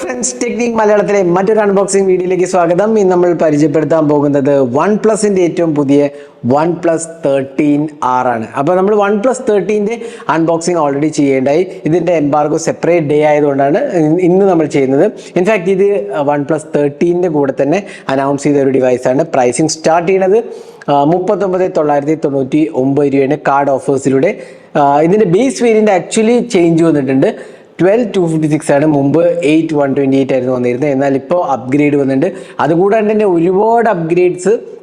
Friends technique മലയാളത്തിലെ മറ്റൊരു unboxing വീഡിയോയിലേക്ക് സ്വാഗതം. ഇന്ന് നമ്മൾ പരിചയപ്പെടുത്താൻ പോകുന്നത് വൺ പ്ലസിന്റെ ഏറ്റവും പുതിയ വൺ പ്ലസ് തേർട്ടീൻ ആർ ആണ്. അപ്പോൾ നമ്മൾ വൺ പ്ലസ് തേർട്ടീന്റെ അൺബോക്സിംഗ് ഓൾറെഡി ചെയ്യേണ്ടായി. ഇതിന്റെ എംബാർഗോ സെപ്പറേറ്റ് ഡേ ആയതുകൊണ്ടാണ് ഇന്ന് നമ്മൾ ചെയ്യുന്നത്. ഇൻഫാക്ട് ഇത് വൺ പ്ലസ് തേർട്ടീന്റെ കൂടെ തന്നെ അനൗൺസ് ചെയ്ത ഒരു ഡിവൈസാണ് പ്രൈസിങ് സ്റ്റാർട്ട് ചെയ്യുന്നത് മുപ്പത്തൊമ്പത് തൊള്ളായിരത്തി തൊണ്ണൂറ്റി ഒമ്പത് രൂപയാണ് കാർഡ് ഓഫേഴ്സിലൂടെ ഇതിന്റെ ബേസ് വേരിയന്റ് ആക്ച്വലി ചേഞ്ച് വന്നിട്ടുണ്ട്. ട്വൽവ് ടു ഫിഫ്റ്റി സിക്സ് ആണ് മുമ്പ് എയ്റ്റ് വൺ ട്വന്റി എയ്റ്റ് ആയിരുന്നു വന്നിരുന്നത്. എന്നാൽ ഇപ്പോൾ അപ്ഗ്രേഡ് വന്നിട്ടുണ്ട്. അതുകൂടാണ്ട് തന്നെ ഒരുപാട് അപ്ഗ്രേഡ്സ്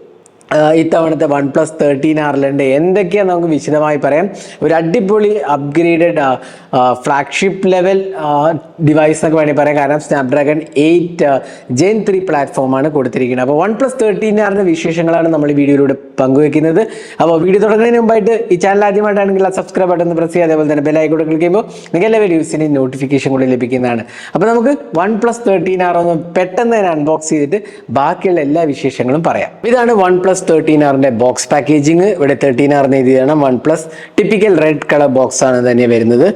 ഇത്തവണത്തെ വൺ പ്ലസ് തേർട്ടീൻ ആറിലുണ്ട് എന്തൊക്കെയാണ് നമുക്ക് വിശദമായി പറയാം. ഒരു അടിപൊളി അപ്ഗ്രേഡഡ് ഫ്ലാഗ്ഷിപ്പ് ലെവൽ ഡിവൈസ് എന്നൊക്കെ വേണമെങ്കിൽ പറയാം. കാരണം സ്നാപ്ഡ്രാഗൺ എയ്റ്റ് ജെൻ ത്രീ പ്ലാറ്റ്ഫോമാണ് കൊടുത്തിരിക്കുന്നത്. അപ്പോൾ വൺ പ്ലസ് തേർട്ടീൻ ആറിന്റെ വിശേഷങ്ങളാണ് നമ്മൾ ഈ വീഡിയോയിലൂടെ പങ്കുവെക്കുന്നത്. അപ്പോൾ വീഡിയോ തുടങ്ങുന്നതിന് മുമ്പായിട്ട് ഈ ചാനൽ ആദ്യമായിട്ടാണെങ്കിൽ ആ സബ്സ്ക്രൈബ് ബട്ടൺ പ്രസ് ചെയ്യുക. അതേപോലെ തന്നെ ബെല്ലൈക്കോട്ട് ക്ലിക്ക് ചെയ്യുമ്പോൾ നിങ്ങൾക്ക് എല്ലാ വീഡിയോസിന്റെയും നോട്ടിഫിക്കേഷൻ കൂടി ലഭിക്കുന്നതാണ്. അപ്പോൾ നമുക്ക് വൺ പ്ലസ് തേർട്ടീൻ ആർ ഒന്ന് പെട്ടെന്ന് തന്നെ അൺബോക്സ് ചെയ്തിട്ട് ബാക്കിയുള്ള എല്ലാ വിശേഷങ്ങളും പറയാം. ഇതാണ് വൺ പ്ലസ് തേർട്ടീൻ ആറിന്റെ ബോക്സ് പാക്കേജിങ് ഇവിടെ തേർട്ടീൻ ആറിന് എഴുതിയാണ് OnePlus typical red colour box ആണ് തന്നെ വരുന്നത്.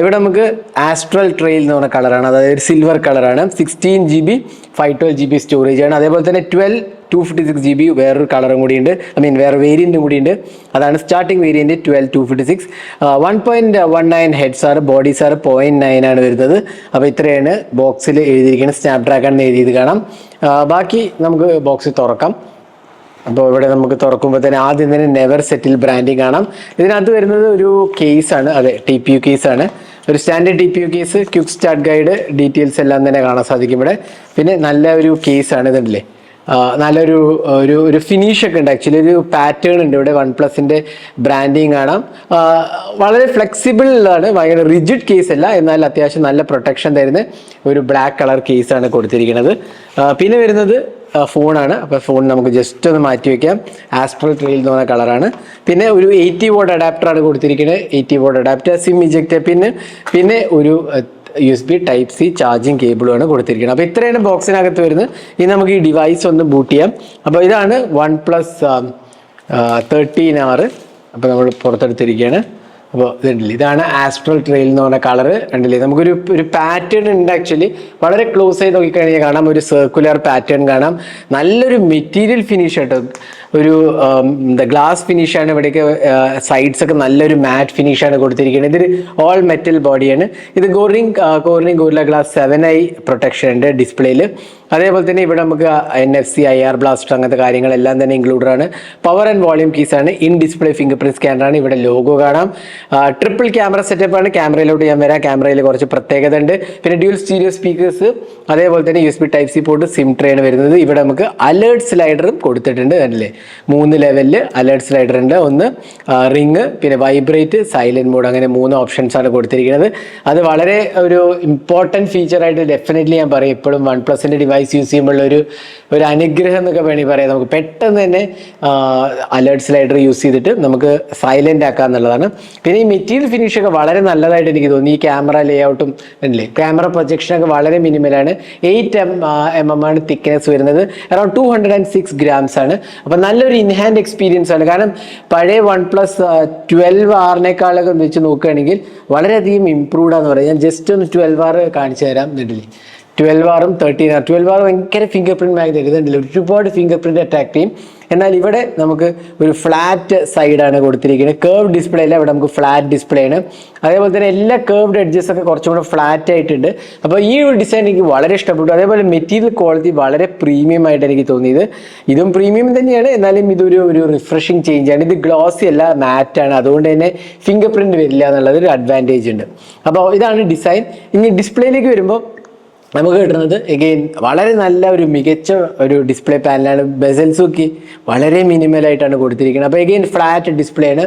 ഇവിടെ നമുക്ക് ആസ്ട്രൽ ട്രെയിൽ എന്ന് പറഞ്ഞ കളറാണ് അതായത് ഒരു സിൽവർ കളറാണ് sixteen G B five twelve G B storage ആണ്. അതേപോലെ തന്നെ twelve two fifty six G B വേറൊരു കളറും കൂടിയുണ്ട്. ഐ മീൻ വേറെ വേരിയന്റും കൂടിയുണ്ട്. അതാണ് starting variant twelve two fifty six one point one nine heads ആണ്. ബോഡി ആണ് പോയിന്റ് നയൻ ആണ് വരുന്നത്. അപ്പോൾ ഇത്രയാണ് ബോക്സിൽ എഴുതിയിരിക്കുന്നത് സ്നാപ്ഡ്രാഗൺ എഴുതിയത് കാണാം. ബാക്കി നമുക്ക് ബോക്സ് തുറക്കാം. അപ്പോൾ ഇവിടെ നമുക്ക് തുറക്കുമ്പോൾ തന്നെ ആദ്യം തന്നെ നെവർ സെറ്റിൽ ബ്രാൻഡിങ് കാണാം. ഇതിനകത്ത് വരുന്നത് ഒരു കേസാണ് അതെ ടി പി യു കേസാണ് ഒരു standard T P U case quick start guide details എല്ലാം തന്നെ കാണാൻ സാധിക്കും ഇവിടെ. പിന്നെ നല്ല ഒരു കേസാണ് ഇതുണ്ടല്ലേ? നല്ലൊരു ഒരു ഒരു ഫിനിഷ് ഒക്കെ ഉണ്ട്. ആക്ച്വലി ഒരു പാറ്റേൺ ഉണ്ട് ഇവിടെ. വൺ പ്ലസിന്റെ ബ്രാൻഡിങ് കാണാം. വളരെ ഫ്ലെക്സിബിൾ ആണ് ഭയങ്കര റിജിഡ് കേസ് അല്ല. എന്നാൽ അത്യാവശ്യം നല്ല പ്രൊട്ടക്ഷൻ തരുന്ന ഒരു ബ്ലാക്ക് കളർ കേസാണ് കൊടുത്തിരിക്കുന്നത്. പിന്നെ വരുന്നത് ഫോണാണ്. അപ്പോൾ ഫോൺ നമുക്ക് ജസ്റ്റ് ഒന്ന് മാറ്റി വെക്കാം. ആസ്ട്രൽ ട്രെയിൽ എന്ന് പറഞ്ഞ കളറാണ് പിന്നെ ഒരു എയ്റ്റി അഡാപ്റ്റർ ആണ് കൊടുത്തിരിക്കുന്നത്. Eighty watt adapter SIM eject പിന്നെ പിന്നെ ഒരു U S B type C charging കേബിളുമാണ് കൊടുത്തിരിക്കുന്നത്. അപ്പോൾ ഇത്രയാണ് ബോക്സിനകത്ത് വരുന്നത്. ഇനി നമുക്ക് ഈ ഡിവൈസ് ഒന്ന് ബൂട്ട് ചെയ്യാം. അപ്പോൾ ഇതാണ് വൺ പ്ലസ് തേർട്ടീൻ ആറ് അപ്പോൾ നമ്മൾ പുറത്തെടുത്തിരിക്കുകയാണ്. അപ്പോൾ ഇതുണ്ടല്ലേ. ഇതാണ് ആസ്ട്രൽ ട്രെയിൽ എന്ന് പറഞ്ഞ കളർ കണ്ടില്ലേ? നമുക്കൊരു ഒരു പാറ്റേൺ ഉണ്ട് ആക്ച്വലി വളരെ ക്ലോസ് ചെയ്ത് നോക്കിക്കഴിഞ്ഞാൽ കാണാം. ഒരു സർക്കുലർ പാറ്റേൺ കാണാം. നല്ലൊരു മെറ്റീരിയൽ ഫിനിഷ് കേട്ടോ ഒരു എന്താ ഗ്ലാസ് ഫിനിഷാണ് ഇവിടേക്ക് സൈഡ്സ് ഒക്കെ നല്ലൊരു മാറ്റ് ഫിനിഷാണ് കൊടുത്തിരിക്കുന്നത്. ഇതൊരു ഓൾ മെറ്റൽ ബോഡിയാണ് ഇത് goring goring Gorilla Glass seven i protection ഉണ്ട് ഡിസ്പ്ലേയിൽ അതേപോലെ തന്നെ ഇവിടെ നമുക്ക് N F C I R blaster അങ്ങനത്തെ കാര്യങ്ങളെല്ലാം തന്നെ ഇൻക്ലൂഡഡ് ആണ്. പവർ ആൻഡ് വോളിയം കീസ് ആണ്. ഇൻ ഡിസ്പ്ലേ ഫിംഗർ പ്രിന്റ് സ്കാനറാണ് ഇവിടെ ലോഗോ കാണാം. ട്രിപ്പിൾ ക്യാമറ സെറ്റപ്പ് ആണ്. ക്യാമറയിലോട്ട് ഞാൻ വരാം. ക്യാമറയിൽ കുറച്ച് പ്രത്യേകത ഉണ്ട്. പിന്നെ ഡ്യൂൽ സ്റ്റീരിയോ സ്പീക്കേഴ്സ് അതേപോലെ തന്നെ U S B type C port SIM tray വരുന്നത്. ഇവിടെ നമുക്ക് അലേർട്ട് സ്ലൈഡറും കൊടുത്തിട്ടുണ്ട് അല്ലേ മൂന്ന് ലെവലിൽ അലേർട്ട് സ്ലൈഡർ ഉണ്ട്. ഒന്ന് റിങ് പിന്നെ വൈബ്രേറ്റ് സൈലന്റ് മോഡ് അങ്ങനെ മൂന്ന് ഓപ്ഷൻസ് ആണ് കൊടുത്തിരിക്കുന്നത്. അത് വളരെ ഒരു ഇമ്പോർട്ടന്റ് ഫീച്ചറായിട്ട് ഡെഫിനറ്റ്ലി ഞാൻ പറയും. ഇപ്പോഴും വൺ പ്ലസിന്റെ ഡിവൈസ് യൂസ് ചെയ്യുമ്പോൾ ഒരു ഒരു അനുഗ്രഹം എന്നൊക്കെ വേണമെങ്കിൽ പറയാം. നമുക്ക് പെട്ടെന്ന് തന്നെ അലേർട്ട് സ്ലൈഡർ യൂസ് ചെയ്തിട്ട് നമുക്ക് സൈലന്റ് ആക്കുക എന്നുള്ളതാണ് പിന്നെ ഈ മെറ്റീരിയൽ ഫിനിഷ് ഒക്കെ വളരെ നല്ലതായിട്ട് എനിക്ക് തോന്നി ഈ ക്യാമറ ലേ ഔട്ടും അല്ലേ ക്യാമറ പ്രൊജക്ഷനൊക്കെ വളരെ മിനിമലാണ് എയ്റ്റ് എം എം എം ആണ് തിക്നെസ് വരുന്നത്. Around two hundred and six grams ആണ്. അപ്പം നല്ലൊരു ഇൻഹാൻഡ് എക്സ്പീരിയൻസ് ആണ്. കാരണം പഴയ വൺ പ്ലസ് ട്വൽവ് ആറിനേക്കാളൊക്കെ വെച്ച് നോക്കുകയാണെങ്കിൽ വളരെയധികം ഇമ്പ്രൂവ്ഡ് ആണെന്ന് പറയാം. ഞാൻ ജസ്റ്റ് ഒന്ന് ട്വൽവ് ആർ കാണിച്ചു തരാം. എന്നിട്ടില്ലേ ട്വൽവ് ആറും തേർട്ടീൻ ആർ ട്വൽവ് ആർ ഭയങ്കര ഫിംഗർ പ്രിന്റ് മാഗ്നറ്റ് ഇതുണ്ടല്ലോ ഒരുപാട് ഫിംഗർ പ്രിന്റ് അറ്റാക്ക് ചെയ്യും എന്നാൽ ഇവിടെ നമുക്ക് ഒരു ഫ്ലാറ്റ് സൈഡാണ് കൊടുത്തിരിക്കുന്നത്. കേർവ് ഡിസ്പ്ലേ അല്ല ഇവിടെ നമുക്ക് ഫ്ലാറ്റ് ഡിസ്പ്ലേ ആണ്. അതേപോലെ തന്നെ എല്ലാ കേർവ്ഡ് എഡ്ജസ് ഒക്കെ കുറച്ചും കൂടെ ഫ്ലാറ്റ് ആയിട്ടുണ്ട്. അപ്പോൾ ഈ ഒരു ഡിസൈൻ എനിക്ക് വളരെ ഇഷ്ടപ്പെട്ടു. അതേപോലെ മെറ്റീരിയൽ ക്വാളിറ്റി വളരെ പ്രീമിയം ആയിട്ട് എനിക്ക് തോന്നിയത്. ഇതും പ്രീമിയം തന്നെയാണ്. എന്നാലും ഇതൊരു ഒരു റിഫ്രഷിങ് ചേഞ്ച് ആണ്. ഇത് ഗ്ലോസി അല്ല മാറ്റ് ആണ്. അതുകൊണ്ട് തന്നെ ഫിംഗർ പ്രിന്റ് വരില്ല എന്നുള്ളത് ഒരു അഡ്വാന്റേജ് ഉണ്ട്. അപ്പോൾ ഇതാണ് ഡിസൈൻ ഇനി ഡിസ്പ്ലേയിലേക്ക് വരുമ്പോൾ നമുക്ക് കിട്ടുന്നത് എഗെയിൻ വളരെ നല്ല ഒരു മികച്ച ഒരു ഡിസ്പ്ലേ പാനലാണ് ബെസൽസ് ഒക്കെ വളരെ മിനിമൽ ആയിട്ടാണ് കൊടുത്തിരിക്കുന്നത്. അപ്പോൾ എഗെയിൻ ഫ്ലാറ്റ് ഡിസ്പ്ലേ ആണ്.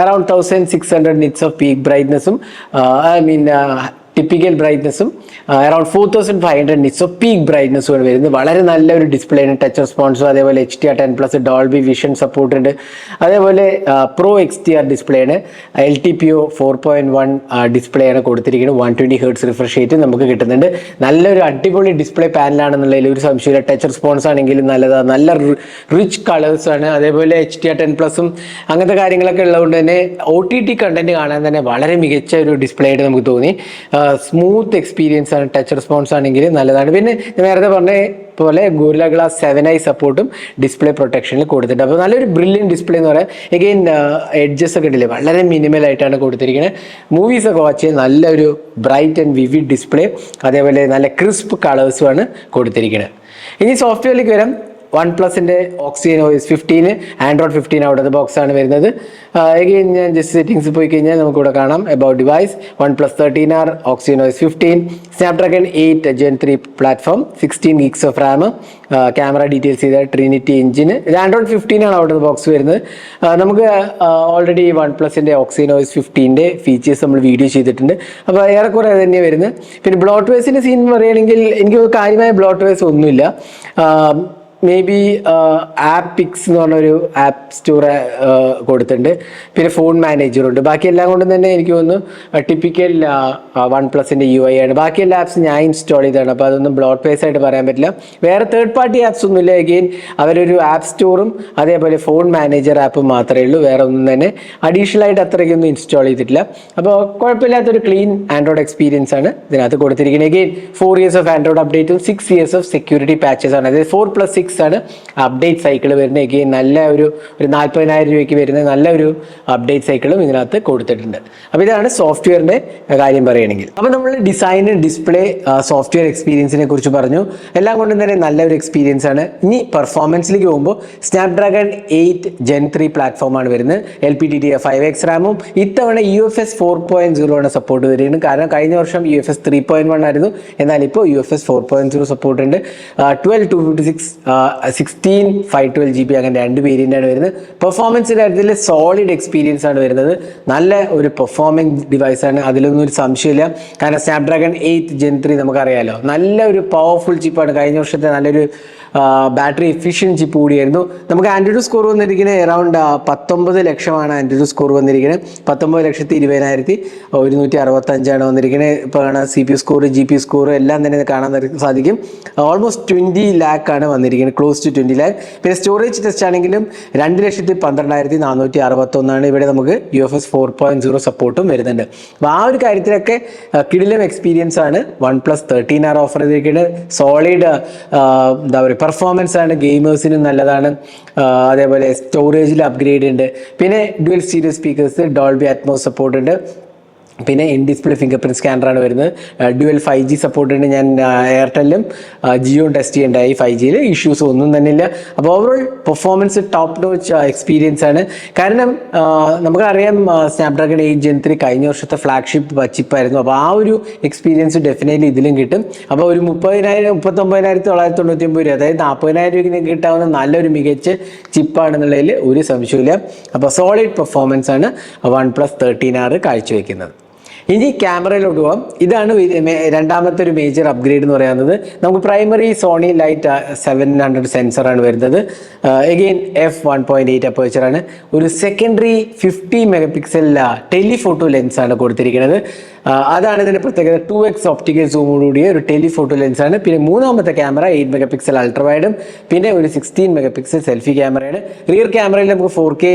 Around thousand six hundred nits of peak ബ്രൈറ്റ്നസ്സും I mean typical ബ്രൈറ്റ്നസ്സും around four thousand five hundred nits peak ബ്രൈറ്റ്നസ്സുമാണ് വരുന്നത്. വളരെ നല്ലൊരു ഡിസ്പ്ലേ ആണ്. ടച്ച് റെസ്പോൺസും അതേപോലെ H D R ten plus Dolby Vision support ഉണ്ട്. അതേപോലെ pro X D R display ആണ്. L T P O four point one display ആണ് കൊടുത്തിരിക്കുന്നത്. One twenty hertz refresh rate നമുക്ക് കിട്ടുന്നുണ്ട്. നല്ലൊരു അടിപൊളി ഡിസ്പ്ലേ പാനലാണെന്നുള്ളതിൽ ഒരു സംശയമില്ല ടച്ച് റെസ്പോൺസ് ആണെങ്കിലും നല്ലതാണ് നല്ല റിച്ച് കളേഴ്സ് ആണ്. അതേപോലെ എച്ച് ടി ആർ ടെൻ പ്ലസും അങ്ങനത്തെ കാര്യങ്ങളൊക്കെ ഉള്ളതുകൊണ്ട് തന്നെ ഒ ടി ടി കണ്ടന്റ് കാണാൻ തന്നെ വളരെ മികച്ച ഒരു ഡിസ്പ്ലേ ആയിട്ട് നമുക്ക് തോന്നി. സ്മൂത്ത് എക്സ്പീരിയൻസ് ആണ് ടച്ച് റെസ്പോൺസ് ആണെങ്കിൽ നല്ലതാണ്. പിന്നെ ഞാൻ നേരത്തെ പറഞ്ഞ പോലെ ഗോരില ഗ്ലാസ് സെവൻ ഐ സപ്പോർട്ടും ഡിസ്പ്ലേ പ്രൊട്ടക്ഷനിൽ കൊടുത്തിട്ടുണ്ട്. അപ്പോൾ നല്ലൊരു ബ്രില്യൻ ഡിസ്പ്ലേ എന്ന് പറയാം. എഗെയിൻ എഡ്ജസ് ഒക്കെ ഉണ്ടല്ലേ വളരെ മിനിമൽ ആയിട്ടാണ് കൊടുത്തിരിക്കുന്നത് മൂവീസ് ഒക്കെ വാച്ച് ചെയ്യാൻ നല്ലൊരു ബ്രൈറ്റ് ആൻഡ് വിവിഡ് ഡിസ്പ്ലേ അതേപോലെ നല്ല ക്രിസ്പ് കളേഴ്സും ആണ് കൊടുത്തിരിക്കുന്നത് ഇനി സോഫ്റ്റ്വെയറിലേക്ക് വരാം. വൺ പ്ലസിന്റെ Oxygen OS fifteen Android fifteen out of box ആണ് വരുന്നത്. എഗെയിൻ ഞാൻ ജസ്റ്റ് സെറ്റിംഗ്സ് പോയി കഴിഞ്ഞാൽ നമുക്കിവിടെ കാണാം. About device OnePlus thirteen R Oxygen OS fifteen Snapdragon eight gen three platform sixteen gigs of RAM camera details ചെയ്ത Trinity എഞ്ചിന് ഇത് ആൻഡ്രോയിഡ് ഫിഫ്റ്റീൻ ആണ് ഔട്ട് ഓഫ് ബോക്സ് വരുന്നത്. നമുക്ക് ഓൾറെഡി വൺ പ്ലസിന്റെ ഓക്സിജൻ ഓയിസ് ഫിഫ്റ്റീന്റെ ഫീച്ചേഴ്സ് നമ്മൾ വീഡിയോ ചെയ്തിട്ടുണ്ട്. അപ്പോൾ ഏറെക്കുറെ അത് തന്നെയാണ് വരുന്നത്. പിന്നെ ബ്ലോട്ട് വേസിന്റെ സീൻ പറയുകയാണെങ്കിൽ എനിക്ക് കാര്യമായ ബ്ലോട്ട് വേസ് ഒന്നുമില്ല മേ ബി ആപ്പ് പിക്സ് എന്ന് പറഞ്ഞൊരു ആപ്പ് സ്റ്റോർ കൊടുത്തിട്ടുണ്ട്. പിന്നെ ഫോൺ മാനേജറുണ്ട് ബാക്കി എല്ലാം കൊണ്ടും തന്നെ എനിക്ക് തോന്നുന്നു ടിപ്പിക്കൽ വൺ പ്ലസിന്റെ യു ഐ ആണ്. ബാക്കി എല്ലാ ആപ്സും ഞാൻ ഇൻസ്റ്റാൾ ചെയ്തതാണ്. അപ്പോൾ അതൊന്നും ബ്ലോട്ട് പേസ് ആയിട്ട് പറയാൻ പറ്റില്ല. വേറെ തേർഡ് പാർട്ടി ആപ്സ് ഒന്നും ഇല്ല അഗെയിൻ അവരൊരു ആപ്പ് സ്റ്റോറും അതേപോലെ ഫോൺ മാനേജർ ആപ്പും മാത്രമേ ഉള്ളൂ. വേറെ ഒന്നും തന്നെ അഡീഷണൽ ആയിട്ട് അത്രയ്ക്കൊന്നും ഇൻസ്റ്റാൾ ചെയ്തിട്ടില്ല. അപ്പോൾ കുഴപ്പമില്ലാത്തൊരു ക്ലീൻ ആൻഡ്രോയിഡ് എക്സ്പീരിയൻസ് ആണ് ഇതിനകത്ത് കൊടുത്തിരിക്കുന്നത്. Again four years of Android അപ്ഡേറ്റും six years of security patches ആണ്. അതായത് ഫോർ പ്ലസ് സിക്സ് ആണ്. അപ്ഡേറ്റ് സൈക്കിൾ വരുന്നത് എഗെയിൻ നല്ല ഒരു ഒരു നാൽപ്പതിനായിരം രൂപയ്ക്ക് വരുന്ന നല്ലൊരു അപ്ഡേറ്റ് സൈക്കിളും ഇതിനകത്ത് കൊടുത്തിട്ടുണ്ട്. അപ്പോൾ ഇതാണ് സോഫ്റ്റ്വെയറിന്റെ കാര്യം പറയുകയാണെങ്കിൽ. അപ്പോൾ നമ്മൾ ഡിസൈൻ ഡിസ്പ്ലേ സോഫ്റ്റ്വെയർ എക്സ്പീരിയൻസിനെ കുറിച്ച് പറഞ്ഞു. എല്ലാം കൊണ്ടും തന്നെ നല്ലൊരു എക്സ്പീരിയൻസ് ആണ്. ഇനി പെർഫോമൻസിലേക്ക് പോകുമ്പോൾ സ്നാപ്ഡ്രാഗൺ എയ്റ്റ് ജെൻ ത്രീ പ്ലാറ്റ്ഫോമാണ് വരുന്നത്. L P D D five X റാമും ഇത്തവണ U F S four point zero ആണ് സപ്പോർട്ട് വരികയാണ് കാരണം കഴിഞ്ഞ വർഷം U F S three point one ആയിരുന്നു. എന്നാൽ ഇപ്പോൾ U F S four point zero support ഉണ്ട്. Twelve two fifty six sixteen five twelve G B അങ്ങനെ രണ്ട് വേരിയന്റ് ആണ് വരുന്നത്. പെർഫോമൻസിന്റെ കാര്യത്തിൽ സോളിഡ് എക്സ്പീരിയൻസ് ആണ് വരുന്നത്. നല്ല ഒരു പെർഫോമിംഗ് ഡിവൈസ് ആണ്. അതിലൊന്നും ഒരു സംശയമില്ല. കാരണം സ്നാപ്ഡ്രാഗൺ എയ്റ്റ് ജെൻ ത്രീ നമുക്കറിയാലോ. നല്ല ഒരു പവർഫുൾ ചിപ്പാണ് കഴിഞ്ഞ വർഷത്തെ നല്ലൊരു ബാറ്ററി എഫിഷ്യൻസി കൂടിയായിരുന്നു നമുക്ക് ആൻഡ്രോയിഡ് സ്കോർ വന്നിരിക്കുന്നത് എറൗണ്ട് പത്തൊമ്പത് ലക്ഷമാണ് ആൻഡ്രോയിഡ് സ്കോർ വന്നിരിക്കുന്നത് പത്തൊമ്പത് ലക്ഷത്തി ഇരുപതിനായിരത്തി ഒരുന്നൂറ്റി അറുപത്തഞ്ചാണ് വന്നിരിക്കുന്നത് ഇപ്പോൾ കാണാൻ C P score G P score എല്ലാം തന്നെ കാണാൻ സാധിക്കും. ഓൾമോസ്റ്റ് ട്വന്റി ലാക്ക് ആണ് വന്നിരിക്കുന്നത് ക്ലോസ് ടു ട്വന്റി ലാക്ക് പിന്നെ സ്റ്റോറേജ് ടെസ്റ്റ് ആണെങ്കിലും രണ്ട് ലക്ഷത്തി പന്ത്രണ്ടായിരത്തി നാനൂറ്റി അറുപത്തൊന്നാണ് ഇവിടെ നമുക്ക് U F S four point zero സപ്പോർട്ടും വരുന്നുണ്ട്. അപ്പോൾ ആ ഒരു കാര്യത്തിലൊക്കെ കിടിലം എക്സ്പീരിയൻസ് ആണ്. One plus thirteen R offer ചെയ്തിരിക്കുന്നത് സോളിഡ് എന്താ പറയുക പെർഫോമൻസ് ആണ് ഗെയിമേഴ്സിനും നല്ലതാണ്. അതേപോലെ സ്റ്റോറേജിൽ അപ്ഗ്രേഡ് ഉണ്ട് പിന്നെ dual stereo speakers Dolby Atmos support ഉണ്ട് പിന്നെ ഇൻ ഡിസ്പ്ലേ ഫിംഗർ പ്രിന്റ് സ്കാനറാണ് വരുന്നത്. ഡ്യുവൽ ഫൈവ് ജി സപ്പോർട്ട് ഉണ്ട്. ഞാൻ എയർടെല്ലും ജിയോയും ടെസ്റ്റ് ചെയ്യേണ്ടായി ഫൈവ് ജിയിൽ ഇഷ്യൂസ് ഒന്നും തന്നെ ഇല്ല. അപ്പോൾ overall performance top notch experience ആണ്. കാരണം നമുക്കറിയാം സ്നാപ്ഡ്രാഗൺ എയ്റ്റ് ജെൻ ത്രീ കഴിഞ്ഞ വർഷത്തെ ഫ്ലാഗ്ഷിപ്പ് ചിപ്പായിരുന്നു അപ്പോൾ ആ ഒരു എക്സ്പീരിയൻസ് ഡെഫിനറ്റ്ലി ഇതിലും കിട്ടും. അപ്പോൾ ഒരു മുപ്പതിനായിരം മുപ്പത്തൊമ്പതിനായിരത്തി തൊള്ളായിരത്തി തൊണ്ണൂറ്റി ഒമ്പത് രൂപ അതായത് നാൽപ്പതിനായിരം രൂപയ്ക്ക് കിട്ടാവുന്ന നല്ലൊരു മികച്ച ചിപ്പാണെന്നുള്ളതിൽ ഒരു സംശയമില്ല അപ്പോൾ സോളിഡ് പെർഫോമൻസ് ആണ്. വൺ പ്ലസ് തേർട്ടീൻ ആറ് കാഴ്ചവെക്കുന്നത്. ഇനി ക്യാമറയിലോട്ട് പോകാം ഇതാണ് രണ്ടാമത്തെ ഒരു മേജർ അപ്ഗ്രേഡ് എന്ന് പറയുന്നത് നമുക്ക് primary Sony LYT seven hundred ആണ് വരുന്നത്. Again F one point eight അപ്പേച്ചറാണ് ഒരു secondary fifty megapixel telephoto ആണ് കൊടുത്തിരിക്കുന്നത്. അതാണ് ഇതിന്റെ പ്രത്യേകത. ടു എക്സ് ഓപ്റ്റിക്കൽ സൂമോടുകൂടിയ ഒരു ടെലിഫോട്ടോ ലെൻസ് ആണ്. പിന്നെ മൂന്നാമത്തെ ക്യാമറ എയ്റ്റ് മെഗാ പിക്സൽ അൾട്രവൈഡും പിന്നെ ഒരു സിക്സ്റ്റീൻ മെഗാ പിക്സൽ സെൽഫി ക്യാമറയാണ് റിയർ ക്യാമറയിൽ നമുക്ക് four K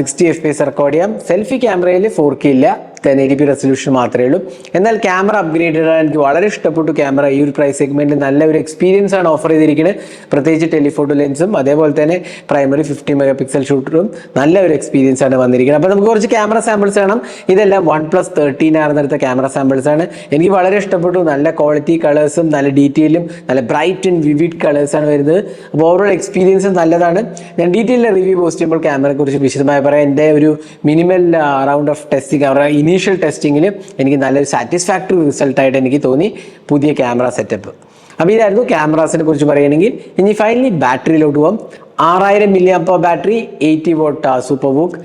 sixty F P S record ചെയ്യാം. സെൽഫി ക്യാമറയിൽ ഫോർ കെ ഇല്ല. ടെൻ എയ്റ്റി പി റെസൊല്യൂഷൻ മാത്രമേ ഉള്ളൂ. എന്നാൽ ക്യാമറ അപ്ഗ്രേഡ് ആണ് എനിക്ക് വളരെ ഇഷ്ടപ്പെട്ടു. ക്യാമറ ഈ ഒരു പ്രൈസ് സെഗ്മെന്റിൽ നല്ല ഒരു എക്സ്പീരിയൻസ് ആണ് ഓഫർ ചെയ്തിരിക്കുന്നത് പ്രത്യേകിച്ച് ടെലിഫോട്ടോ ലെൻസും അതേപോലെ തന്നെ പ്രൈമറി ഫിഫ്റ്റി മെഗാ പിക്സൽ ഷൂട്ടറും നല്ല ഒരു എക്സ്പീരിയൻസ് ആണ് വന്നിരിക്കുന്നത് അപ്പോൾ നമുക്ക് കുറച്ച് ക്യാമറ സാമ്പിൾസ് വേണം ഇതെല്ലാം വൺ പ്ലസ് തേർട്ടീൻ ആർന്നെടുത്ത ക്യാമറ സാമ്പിൾസ് ആണ്. എനിക്ക് വളരെ ഇഷ്ടപ്പെട്ടു. നല്ല ക്വാളിറ്റി കളേഴ്സും നല്ല ഡീറ്റെയിലും നല്ല ബ്രൈറ്റ് ആൻഡ് വിവിഡ് കളേഴ്സ് ആണ് വരുന്നത്. അപ്പോൾ ഓവറോൾ എക്സ്പീരിയൻസും നല്ലതാണ്. ഞാൻ ഡീറ്റെയിൽ റിവ്യൂ പോസ്റ്റ് ചെയ്യുമ്പോൾ ക്യാമറയെക്കുറിച്ച് വിശദമായി പറയാം. എന്റെ ഒരു മിനിമൽ റൗണ്ട് ഓഫ് ടെസ്റ്റിംഗ് അവരുടെ ഇനീഷ്യൽ ടെസ്റ്റിങ്ങിൽ എനിക്ക് നല്ലൊരു സാറ്റിസ്ഫാക്ടറി റിസൾട്ടായിട്ട് എനിക്ക് തോന്നി പുതിയ ക്യാമറ സെറ്റപ്പ് അപ്പോൾ ഇതായിരുന്നു ക്യാമറാസിനെ കുറിച്ച് പറയുകയാണെങ്കിൽ ഇനി ഫൈനലി ബാറ്ററിയിലോട്ട് പോകാം ആറായിരം milliamp battery eighty watt super book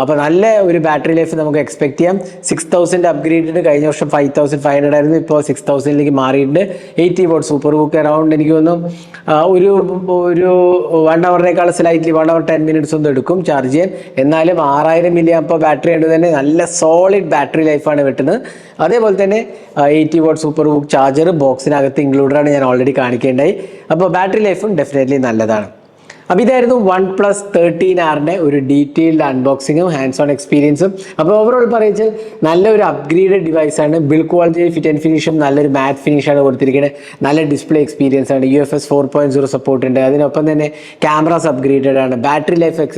അപ്പോൾ നല്ല ഒരു ബാറ്ററി ലൈഫ് നമുക്ക് എക്സ്പെക്ട് ചെയ്യാം. സിക്സ് തൗസൻഡ് അപ്ഗ്രേഡ് കഴിഞ്ഞ വർഷം ഫൈവ് തൗസൻഡ് ഫൈവ് ഹൺഡ്രഡ് ആയിരുന്നു ഇപ്പോൾ സിക്സ് തൗസൻഡിലേക്ക് മാറിയിട്ടുണ്ട്. എയ്റ്റി വോട്ട് സൂപ്പർ ബുക്ക് അറൗണ്ട് എനിക്ക് തോന്നുന്നു. ഒരു ഒരു one അവറിനേക്കാൾ slightly one hour ten minutes ഒന്നും എടുക്കും ചാർജ് ചെയ്യാൻ. എന്നാലും ആറായിരം മില്ലി അപ്പ ബാറ്ററി ഉണ്ട് തന്നെ നല്ല സോളിഡ് ബാറ്ററി ലൈഫാണ് കിട്ടുന്നത്. അതേപോലെ തന്നെ എയ്റ്റി വോട്ട് സൂപ്പർ ബുക്ക് ചാർജർ ബോക്സിനകത്ത് ഇൻക്ലൂഡഡ് ആണ് ഞാൻ ഓൾറെഡി കാണിക്കേണ്ടായി അപ്പോൾ ബാറ്ററി ലൈഫും ഡെഫിനറ്റ്ലി നല്ലതാണ്. അപ്പോൾ ഇതായിരുന്നു വൺ പ്ലസ് തേർട്ടീൻ ആറിന്റെ ഒരു ഡീറ്റെയിൽഡ് അൺബോക്സിങ്ങും ഹാൻഡ്സ് ഓൺ എക്സ്പീരിയൻസും. അപ്പോൾ ഓവറോൾ പറയുമ്പോൾ നല്ലൊരു അപ്ഗ്രേഡഡ് ഡിവൈസാണ് ബിൽഡ് ക്വാളിറ്റി ഫിറ്റ് ആൻഡ് ഫിനിഷും നല്ലൊരു മാറ്റ് ഫിനിഷാണ് കൊടുത്തിരിക്കുന്നത് നല്ല ഡിസ്പ്ലേ എക്സ്പീരിയൻസ് ആണ്. U F S four point zero support ഉണ്ട്. അതിനൊപ്പം തന്നെ ക്യാമറാസ് അപ്ഗ്രേഡഡ് ആണ്. ബാറ്ററി ലൈഫ്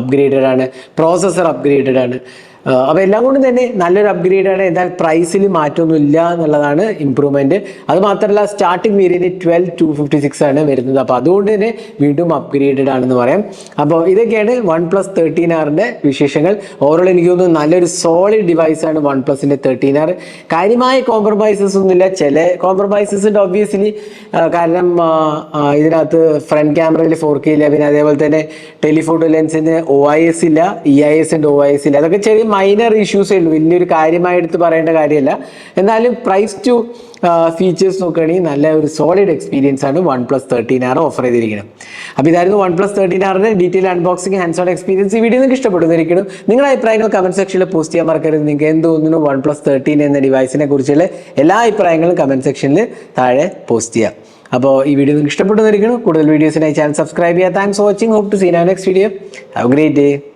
അപ്ഗ്രേഡഡ് ആണ്. പ്രോസസ്സർ അപ്ഗ്രേഡഡ് ആണ്. അപ്പോൾ എല്ലാം കൊണ്ടും തന്നെ നല്ലൊരു അപ്ഗ്രേഡാണ് എന്നാൽ പ്രൈസിൽ മാറ്റമൊന്നുമില്ല എന്നുള്ളതാണ് ഇമ്പ്രൂവ്മെന്റ് അത് മാത്രമല്ല starting variant twelve two fifty six ആണ് വരുന്നത്. അപ്പോൾ അതുകൊണ്ട് തന്നെ വീണ്ടും അപ്ഗ്രേഡഡ് ആണെന്ന് പറയാം. അപ്പോൾ ഇതൊക്കെയാണ് വൺ പ്ലസ് തേർട്ടീൻ ആറിന്റെ വിശേഷങ്ങൾ. ഓവറോൾ എനിക്ക് തോന്നുന്നു നല്ലൊരു സോളിഡ് ഡിവൈസാണ് വൺ പ്ലസിന്റെ തേർട്ടീൻ ആർ കാര്യമായ കോംപ്രമൈസസ് ഒന്നുമില്ല. ചില കോംപ്രമൈസസ് ഉണ്ട് ഒബ്വിയസ്ലി കാരണം ഇതിനകത്ത് ഫ്രണ്ട് ക്യാമറയിൽ ഫോർ കെ ഇല്ല. പിന്നെ അതേപോലെ തന്നെ ടെലിഫോട്ടോ ലെൻസിന് ഒ ഐ എസ് ഇല്ല ഇ ഐ എസ് ഉണ്ട് ഒ ഐ എസ് ഇല്ല. അതൊക്കെ ചെറിയ മൈനർ ഇഷ്യൂസേ ഉള്ളൂ. വലിയൊരു കാര്യമായി എടുത്ത് പറയേണ്ട കാര്യമല്ല. എന്നാലും പ്രൈസ് ടു ഫീച്ചേഴ്സ് നോക്കുകയാണെങ്കിൽ നല്ല ഒരു സോളിഡ് എക്സ്പീരിയൻസ് ആണ് one plus thirteen R offer ചെയ്തിരിക്കുന്നത്. അപ്പോൾ ഇതായിരുന്നു വൺ പ്ലസ് തേർട്ടീൻ ആറിന്റെ detail unboxing hands on experience ഈ വീഡിയോ നിങ്ങൾക്ക് ഇഷ്ടപ്പെടുന്നിരിക്കണം നിങ്ങളുടെ അഭിപ്രായങ്ങൾ കമന്റ് സെക്ഷനിൽ പോസ്റ്റ് ചെയ്യാൻ മറക്കരുത്. നിങ്ങൾക്ക് എന്ത് തോന്നുന്നു വൺ പ്ലസ് തേർട്ടീൻ എന്ന ഡിവൈസിനെ കുറിച്ചുള്ള എല്ലാ അഭിപ്രായങ്ങളും കമന്റ് സെക്ഷനിൽ താഴെ പോസ്റ്റ് ചെയ്യാം. അപ്പോൾ ഈ വീഡിയോ നിങ്ങൾക്ക് ഇഷ്ടപ്പെടുന്നിരിക്കണം കൂടുതൽ വീഡിയോസിനായി ചാനൽ സബ്സ്ക്രൈബ് ചെയ്യുക. Thanks watching hope to see in a next video have great day